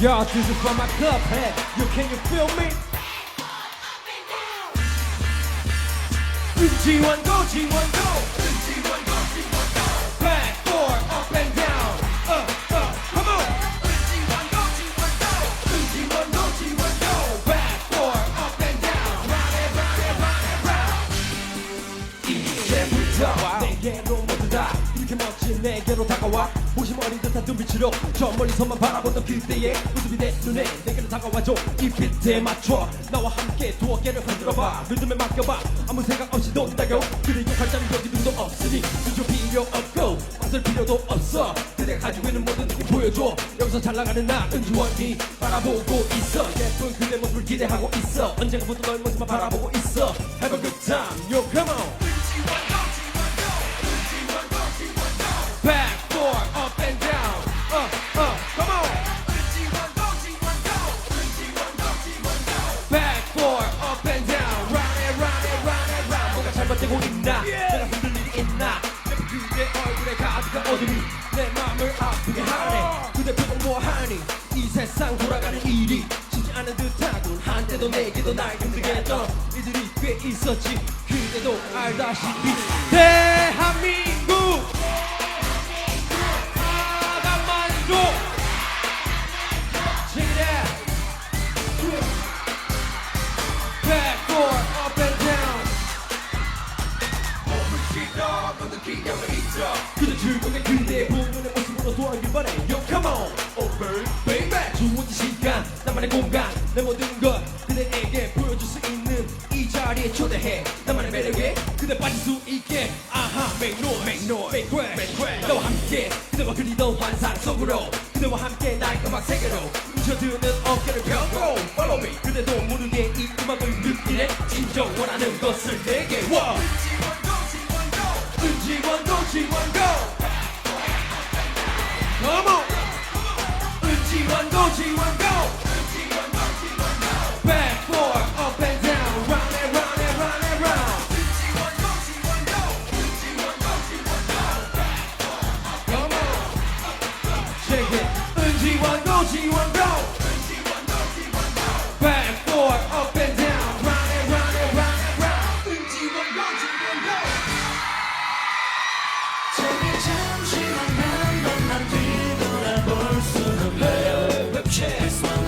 Yo, this is for my club head. You can you feel me? G1 go, G1 go. 내게로 다가와. 보시면 어린 듯한 눈빛으로 저 멀리서만 바라보던 그때의 모습이 내 눈에 내게로 다가와줘. 이 비트에 맞춰 나와 함께 두 어깨를 흔들어봐. 리듬에 맡겨봐. 아무 생각 없이 논다고. 그대 욕할 자는 여기 누구도 없으니 수조 필요 없고 맞설 필요도 없어. 그대가 가지고 있는 모든 느낌 보여줘. 여기서 잘 나가는 나 은지원이 바라보고 있어. 예쁜 그대 모습을 기대하고 있어. 언젠가부터 널 모습만 바라보고 있어. Have a good time, yo come on 어둠이 내 마음을 아프게 하네. 그대 표정 뭐하니? 이 세상 돌아가는 일이 쉽지 않은 듯하군. 한때도 내게도 날 힘들게 했던 이들이 꽤 있었지. 그대도 알다시피 대한민국. 나만의 공간 내 모든 것 그대에게 보여줄 수 있는 이 자리에 초대해. 나만의 매력에 그대 빠질 수 있게. 아하 make noise make noise make way make way. 너와 함께 그대와 그리던 환상 속으로 그대와 함께 날 음악 세계로 뭉쳐드는 어깨를 펴고. Follow me. 그대도 모르게 이 음악을 느끼네. 진정 원하는 것을 내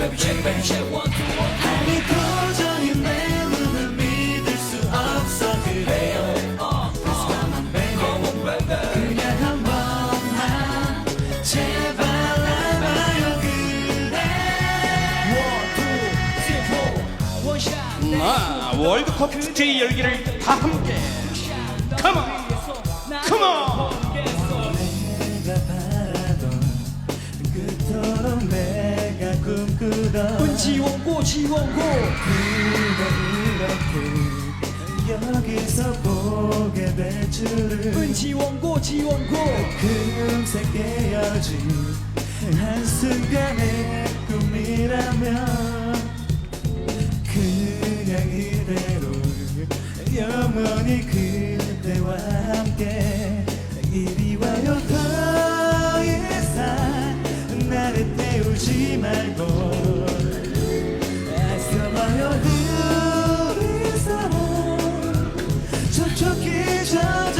아니 도저히 내 눈을 믿을 수 없어 그래요 그냥 한 번만 제발 알아봐요 그대. 아, 월드컵 축제의 열기를 다 함께. 컴온 컴온 그토록 내가 꿈꾸던 은지원고 지원고. 그대 이렇게 여기서 보게 될 줄은 은지원고 지원고. 금세 깨어진 한순간의 꿈이라면 그냥 이대로 영원히 그 一生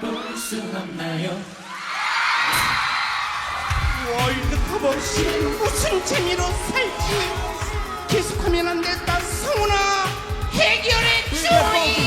만나볼 수 없나요? 월드컵 없이 무슨 재미로 살지 계속하면 안 된다 성훈아 해결해 주이